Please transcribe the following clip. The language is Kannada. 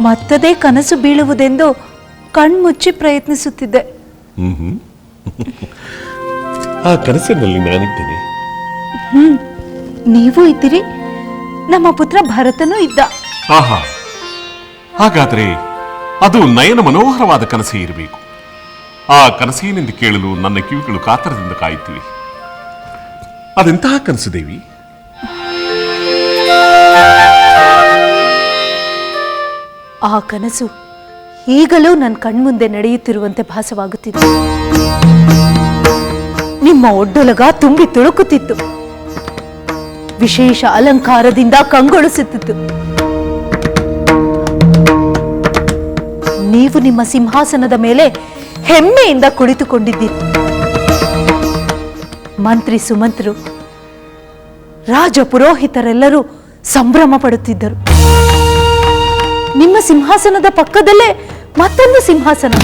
ಮತ್ತದೇ ಕನಸು ಬೀಳುವುದೆಂದು ಕಣ್ಮುಚ್ಚಿ ಪ್ರಯತ್ನಿಸುತ್ತಿದ್ದೆ. ಆ ಕನಸಿನಲ್ಲಿ ನಾನಿದ್ದೇನೆ. ನೀವು ಇದ್ದೀರಿ. ನಮ್ಮ ಪುತ್ರ ಭರತನೂ ಇದ್ದ. ಆಹಾ ಹಾಗಾದ್ರೆ ಅದು ನಯನ ಮನೋಹರವಾದ ಕನಸೇ ಇರಬೇಕು. ಆ ಕನಸೇನೆಂದು ಕೇಳಲು ನನ್ನ ಕಿವಿಗಳು ಕಾತರದಿಂದ ಕಾಯುತ್ತಿವೆ. ಅದೆಂತಹ ಕನಸು ದೇವಿ? ಆ ಕನಸು ಈಗಲೂ ನನ್ನ ಕಣ್ಮುಂದೆ ನಡೆಯುತ್ತಿರುವಂತೆ ಭಾಸವಾಗುತ್ತಿದೆ. ನಿಮ್ಮ ಒಡ್ಡೊಲಗ ತುಂಬಿ ತುಳುಕುತ್ತಿತ್ತು. ವಿಶೇಷ ಅಲಂಕಾರದಿಂದ ಕಂಗೊಳಿಸುತ್ತಿತ್ತು. ನೀವು ನಿಮ್ಮ ಸಿಂಹಾಸನದ ಮೇಲೆ ಹೆಮ್ಮೆಯಿಂದ ಕುಳಿತುಕೊಂಡಿದ್ದೀರಿ. ಮಂತ್ರಿ ಸುಮಂತ್ರು ರಾಜ ಪುರೋಹಿತರೆಲ್ಲರೂ ಸಂಭ್ರಮ ಪಡುತ್ತಿದ್ದರು ನಿಮ್ಮ ಸಿಂಹಾಸನದ ಪಕ್ಕದಲ್ಲೇ ಮತ್ತೊಂದು ಸಿಂಹಾಸನ.